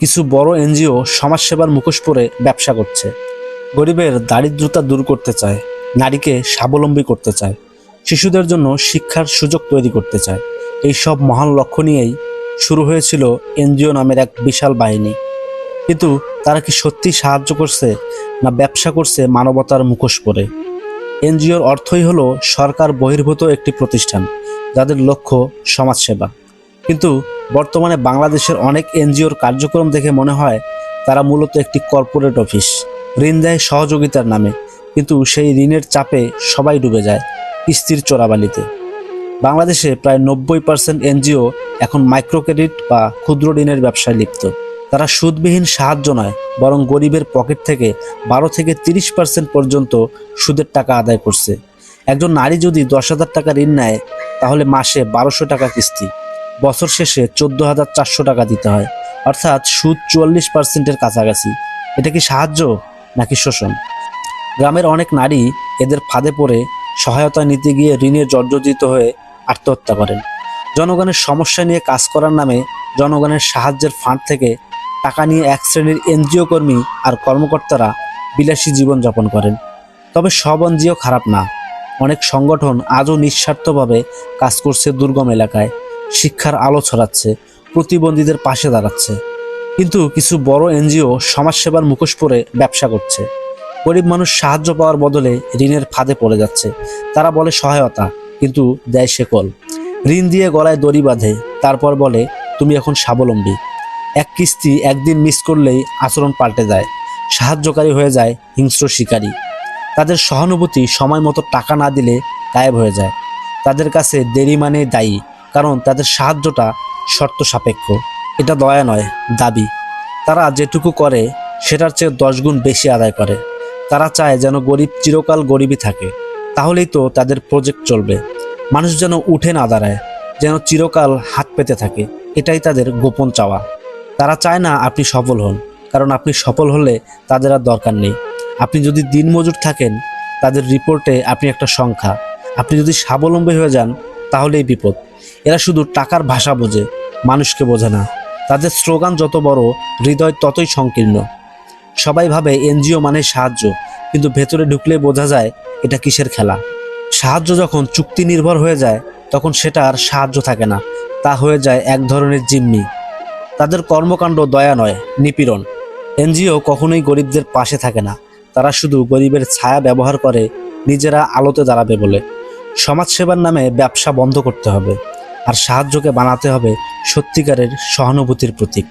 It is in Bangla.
কিছু বড় এনজিও সমাজসেবার মুখোশ পরে ব্যবসা করছে। গরিবের দারিদ্রতা দূর করতে চায়, নারীকে স্বাবলম্বী করতে চায়, শিশুদের জন্য শিক্ষার সুযোগ তৈরি করতে চায়। এই সব মহান লক্ষ্য নিয়েই শুরু হয়েছিল এনজিও নামের এক বিশাল বাহিনী। কিন্তু তারা কি সত্যি সাহায্য করছে না ব্যবসা করছে মানবতার মুখোশ পরে? এনজিওর অর্থই হলো সরকার বহির্ভূত একটি প্রতিষ্ঠান, যাদের লক্ষ্য সমাজসেবা। কিন্তু বর্তমানে বাংলাদেশের অনেক এনজিওর কার্যক্রম দেখে মনে হয় তারা মূলত একটি কর্পোরেট অফিস। ঋণ দেয় সহযোগিতার নামে, কিন্তু সেই ঋণের চাপে সবাই ডুবে যায় কিস্তির চোরাবালিতে। বাংলাদেশে প্রায় নব্বই পার্সেন্ট এনজিও এখন মাইক্রো ক্রেডিট বা ক্ষুদ্র ঋণের ব্যবসায় লিপ্ত। তারা সুদবিহীন সাহায্য নয়, বরং গরিবের পকেট থেকে বারো থেকে তিরিশ পার্সেন্ট পর্যন্ত সুদের টাকা আদায় করছে। একজন নারী যদি দশ হাজার টাকা ঋণ নেয়, তাহলে মাসে বারোশো টাকা কিস্তি। বছর শেষে চোদ্দ হাজার চারশো টাকা দিতে হয়। অর্থাৎ সুদ চুয়াল্লিশ পার্সেন্টের কাছাকাছি। এটা কি সাহায্য নাকি শোষণ? গ্রামের অনেক নারী এদের ফাঁদে পড়ে সহায়তা নিতে গিয়ে ঋণে জর্জরিত হয়ে আত্মহত্যা করেন। জনগণের সমস্যা নিয়ে কাজ করার নামে জনগণের সাহায্যের ফান্ড থেকে টাকা নিয়ে এক শ্রেণির এনজিও কর্মী আর কর্মকর্তারা বিলাসী জীবনযাপন করেন। তবে সব এনজিও খারাপ না। অনেক সংগঠন আজও নিঃস্বার্থভাবে কাজ করছে দুর্গম এলাকায়। শিক্ষার আলো ছড়াচ্ছে, প্রতিবন্ধীদের পাশে দাঁড়াচ্ছে। কিন্তু কিছু বড় এনজিও সমাজসেবার মুখোশ পরে ব্যবসা করছে। গরিব মানুষ সাহায্য পাওয়ার বদলে ঋণের ফাঁদে পড়ে যাচ্ছে। তারা বলে সহায়তা, কিন্তু দেয় শেকল। ঋণ দিয়ে গলায় দড়ি বাঁধে, তারপর বলে, তুমি এখন স্বাবলম্বী। এক কিস্তি একদিন মিস করলেই আচরণ পাল্টে যায়, সাহায্যকারী হয়ে যায় হিংস্র শিকারী। তাদের সহানুভূতি সময় মতো টাকা না দিলে গায়েব হয়ে যায়। তাদের কাছে দেরি মানে দায়ী। কারণ তাদের সাহায্যটা শর্ত সাপেক্ষ। এটা দয়া নয়, দাবি। তারা যেটুকু করে, সেটার চেয়ে দশ গুণ বেশি আদায় করে। তারা চায় যেন গরিব চিরকাল গরিবই থাকে। তাহলেই তো তাদের প্রজেক্ট চলবে। মানুষ যেন উঠে না দাঁড়ায়, যেন চিরকাল হাত পেতে থাকে। এটাই তাদের গোপন চাওয়া। তারা চায় না আপনি সফল হন, কারণ আপনি সফল হলে তাদের আর দরকার নেই। আপনি যদি দিনমজুর থাকেন, তাদের রিপোর্টে আপনি একটা সংখ্যা। আপনি যদি স্বাবলম্বী হয়ে যান, তাহলেই বিপদ। এরা শুধু টাকার ভাষা বোঝে, মানুষকে বোঝে না। তাদের স্লোগান যত বড়, হৃদয় ততই সংকীর্ণ। সবাই ভাবে এনজিও মানে সাহায্য, কিন্তু ভেতরে ঢুকলে বোঝা যায় এটা কিসের খেলা। সাহায্য যখন চুক্তি নির্ভর হয়ে যায়, তখন সেটা আর সাহায্য থাকে না। তা হয়ে যায় এক ধরনের জিম্মি। তাদের কর্মকাণ্ড দয়া নয়, নিপীড়ন। এনজিও কখনোই গরিবদের পাশে থাকে না। তারা শুধু গরিবের ছায়া ব্যবহার করে নিজেরা আলোতে দাঁড়াবে বলে। সমাজসেবার নামে ব্যবসা বন্ধ করতে হবে। আর সাহায্যকে বানাতে হবে সত্যিকারের সহানুভূতির প্রতীক।